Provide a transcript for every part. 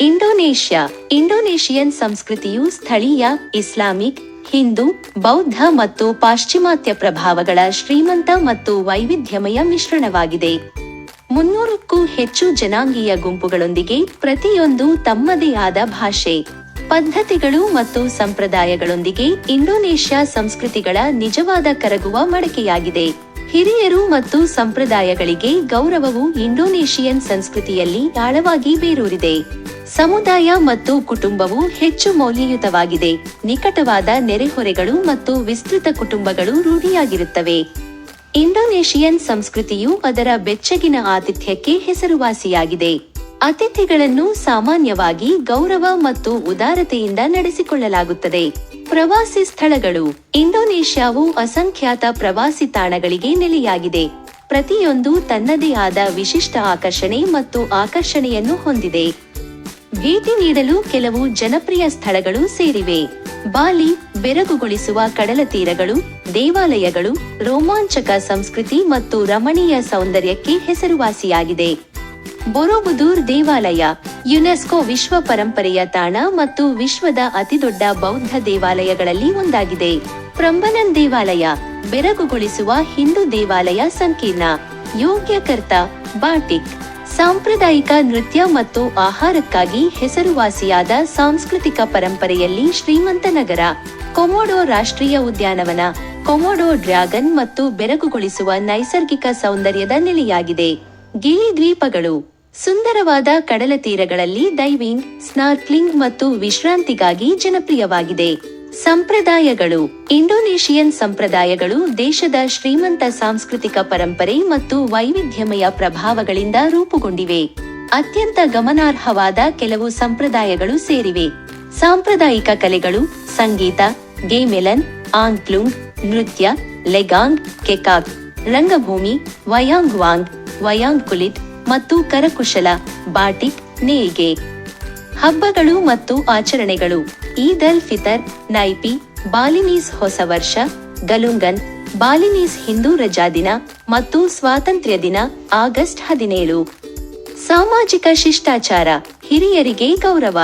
Indonesia, Indonesian ಸಂಸ್ಕೃತಿಯು ಸ್ಥಳೀಯ, Islamic, Hindu, ಬೌದ್ಧ ಮತ್ತು ಪಾಶ್ಚಿಮಾತ್ಯ ಪ್ರಭಾವಗಳ ಶ್ರೀಮಂತ ಮತ್ತು ವೈವಿಧ್ಯಮಯ ಮಿಶ್ರಣವಾಗಿದೆ. ಮುನ್ನೂರಕ್ಕೂ ಹೆಚ್ಚು ಜನಾಂಗೀಯ ಗುಂಪುಗಳೊಂದಿಗೆ ಪ್ರತಿಯೊಂದು ತಮ್ಮದೇ ಆದ ಭಾಷೆ, ಪದ್ಧತಿಗಳು ಮತ್ತು ಸಂಪ್ರದಾಯಗಳೊಂದಿಗೆ ಇಂಡೋನೇಷ್ಯಾ ಸಂಸ್ಕೃತಿಗಳ ನಿಜವಾದ ಕರಗುವ ಮಡಕೆಯಾಗಿದೆ. ಹಿರಿಯರು ಮತ್ತು ಸಂಪ್ರದಾಯಗಳಿಗೆ ಗೌರವವು ಇಂಡೋನೇಷಿಯನ್ ಸಂಸ್ಕೃತಿಯಲ್ಲಿ ಆಳವಾಗಿ ಬೇರೂರಿದೆ. ಸಮುದಾಯ ಮತ್ತು ಕುಟುಂಬವು ಹೆಚ್ಚು ಮೌಲ್ಯಯುತವಾಗಿದೆ. ನಿಕಟವಾದ ನೆರೆಹೊರೆಗಳು ಮತ್ತು ವಿಸ್ತೃತ ಕುಟುಂಬಗಳು ರೂಢಿಯಾಗಿರುತ್ತವೆ. ಇಂಡೋನೇಷಿಯನ್ ಸಂಸ್ಕೃತಿಯು ಅದರ ಬೆಚ್ಚಗಿನ ಆತಿಥ್ಯಕ್ಕೆ ಹೆಸರುವಾಸಿಯಾಗಿದೆ. ಅತಿಥಿಗಳನ್ನು ಸಾಮಾನ್ಯವಾಗಿ ಗೌರವ ಮತ್ತು ಉದಾರತೆಯಿಂದ ನಡೆಸಿಕೊಳ್ಳಲಾಗುತ್ತದೆ. ಪ್ರವಾಸಿ ಸ್ಥಳಗಳು. ಇಂಡೋನೇಷ್ಯಾವು ಅಸಂಖ್ಯಾತ ಪ್ರವಾಸಿ ತಾಣಗಳಿಗೆ ನೆಲೆಯಾಗಿದೆ. ಪ್ರತಿಯೊಂದು ತನ್ನದೇ ಆದ ವಿಶಿಷ್ಟ ಆಕರ್ಷಣೆ ಮತ್ತು ಆಕರ್ಷಣೆಯನ್ನು ಹೊಂದಿದೆ. ಭೇಟಿ ನೀಡಲು ಕೆಲವು ಜನಪ್ರಿಯ ಸ್ಥಳಗಳು ಸೇರಿವೆ. ಬಾಲಿ ಬೆರಗುಗೊಳಿಸುವ ಕಡಲ ತೀರಗಳು, ದೇವಾಲಯಗಳು, ರೋಮಾಂಚಕ ಸಂಸ್ಕೃತಿ ಮತ್ತು ರಮಣೀಯ ಸೌಂದರ್ಯಕ್ಕೆ ಹೆಸರುವಾಸಿಯಾಗಿದೆ. ಬೊರೋಬುದೂರ್ ದೇವಾಲಯ, ಯುನೆಸ್ಕೋ ವಿಶ್ವ ಪರಂಪರೆಯ ತಾಣ ಮತ್ತು ವಿಶ್ವದ ಅತಿದೊಡ್ಡ ಬೌದ್ಧ ದೇವಾಲಯಗಳಲ್ಲಿ ಒಂದಾಗಿದೆ. ಪ್ರಂಬನನ್ ದೇವಾಲಯ, ಬೆರಗುಗೊಳಿಸುವ ಹಿಂದೂ ದೇವಾಲಯ ಸಂಕೀರ್ಣ, ಯೋಗ್ಯಕರ್ತ, ಬಾಟಿಕ್. ಸಾಂಪ್ರದಾಯಿಕ ನೃತ್ಯ ಮತ್ತು ಆಹಾರಕ್ಕಾಗಿ ಹೆಸರುವಾಸಿಯಾದ ಸಾಂಸ್ಕೃತಿಕ ಪರಂಪರೆಯಲ್ಲಿ ಶ್ರೀಮಂತ ನಗರ ಕೊಮೋಡೋ ರಾಷ್ಟ್ರೀಯ ಉದ್ಯಾನವನ, ಕೊಮೋಡೋ ಡ್ರ್ಯಾಗನ್ ಮತ್ತು ಬೆರಗುಗೊಳಿಸುವ ನೈಸರ್ಗಿಕ ಸೌಂದರ್ಯದ ನೆಲೆಯಾಗಿದೆ. ಗಿಳಿ ದ್ವೀಪಗಳು, ಸುಂದರವಾದ ಕಡಲ ತೀರಗಳಲ್ಲಿ ಡೈವಿಂಗ್, ಸ್ನಾರ್ಕ್ಲಿಂಗ್ ಮತ್ತು ವಿಶ್ರಾಂತಿಗಾಗಿ ಜನಪ್ರಿಯವಾಗಿದೆ. ಸಂಪ್ರದಾಯಗಳು. ಇಂಡೋನೇಷಿಯನ್ ಸಂಪ್ರದಾಯಗಳು ದೇಶದ ಶ್ರೀಮಂತ ಸಾಂಸ್ಕೃತಿಕ ಪರಂಪರೆ ಮತ್ತು ವೈವಿಧ್ಯಮಯ ಪ್ರಭಾವಗಳಿಂದ ರೂಪುಗೊಂಡಿವೆ. ಅತ್ಯಂತ ಗಮನಾರ್ಹವಾದ ಕೆಲವು ಸಂಪ್ರದಾಯಗಳು ಸೇರಿವೆ. ಸಾಂಪ್ರದಾಯಿಕ ಕಲೆಗಳು ಸಂಗೀತ ಗೇಮೆಲನ್ ಆಂಗ್ಲುಂಗ್, ನೃತ್ಯ, ಲೆಗಾಂಗ್, ಕೆಕಾಕ್, ರಂಗಭೂಮಿ, ವಯಾಂಗ್ವಾಂಗ್ ವಯಾಂಗ್ ಕುಲಿಟ್ ಮತ್ತು ಕರಕುಶಲ, ಬಾಟಿಕ್, ನೇಯ್ಗೆ. ಹಬ್ಬಗಳು ಮತ್ತು ಆಚರಣೆಗಳು. ಈದ್ ಅಲ್ ಫಿತರ್, ನೈಪಿ, ಬಾಲಿನೀಸ್ ಹೊಸ ವರ್ಷ, ಗಲುಂಗನ್, ಬಾಲಿನೀಸ್ ಹಿಂದೂ ರಜಾದಿನ ಮತ್ತು ಸ್ವಾತಂತ್ರ್ಯ ದಿನ, ಆಗಸ್ಟ್ ಹದಿನೇಳು. ಸಾಮಾಜಿಕ ಶಿಷ್ಟಾಚಾರ, ಹಿರಿಯರಿಗೆ ಗೌರವ.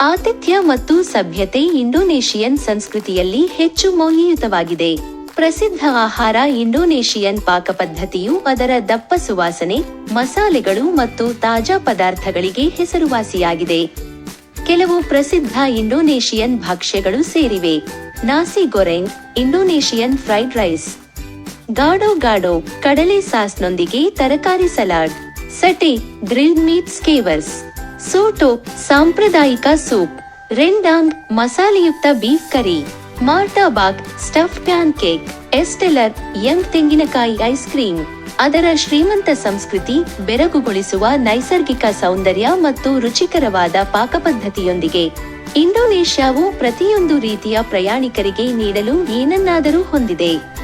ಆತಿಥ್ಯ ಮತ್ತು ಸಭ್ಯತೆ ಇಂಡೋನೇಷಿಯನ್ ಸಂಸ್ಕೃತಿಯಲ್ಲಿ ಹೆಚ್ಚು ಮೌಲ್ಯಯುತವಾಗಿದೆ. ಪ್ರಸಿದ್ಧ ಆಹಾರ ಇಂಡೋನೇಷಿಯನ್ ಪಾಕಪದ್ಧತಿಯು ಅದರ ದಪ್ಪ ಸುವಾಸನೆ, ಮಸಾಲೆಗಳು ಮತ್ತು ತಾಜಾ ಪದಾರ್ಥಗಳಿಗೆ ಹೆಸರುವಾಸಿಯಾಗಿದೆ. ಕೆಲವು ಪ್ರಸಿದ್ಧ ಇಂಡೋನೇಷಿಯನ್ ಭಕ್ಷ್ಯಗಳು ಸೇರಿವೆ. Nasi goreng Indonesian fried rice. Gado gado, ಕಡಲೆ ಸಾಸ್ನೊಂದಿಗೆ ತರಕಾರಿ salad. Sate, grilled meat skewers. Soto, ಸಾಂಪ್ರದಾಯಿಕ ಸೂಪ್. ರೆಂಡಾಂಗ್ ಮಸಾಲೆಯುಕ್ತ beef curry. Martabak stuff pancake. ಎಸ್ಟೆಲರ್ young ತೆಂಗಿನಕಾಯಿ ಐಸ್ ಕ್ರೀಮ್. ಅದರ ಶ್ರೀಮಂತ ಸಂಸ್ಕೃತಿ ಬೆರಗುಗೊಳಿಸುವ ನೈಸರ್ಗಿಕ ಸೌಂದರ್ಯ ಮತ್ತು ರುಚಿಕರವಾದ ಪಾಕಪದ್ಧತಿಯೊಂದಿಗೆ ಇಂಡೋನೇಷ್ಯಾವು ಪ್ರತಿಯೊಂದು ರೀತಿಯ ಪ್ರಯಾಣಿಕರಿಗೆ ನೀಡಲು ಏನನ್ನಾದರೂ ಹೊಂದಿದೆ.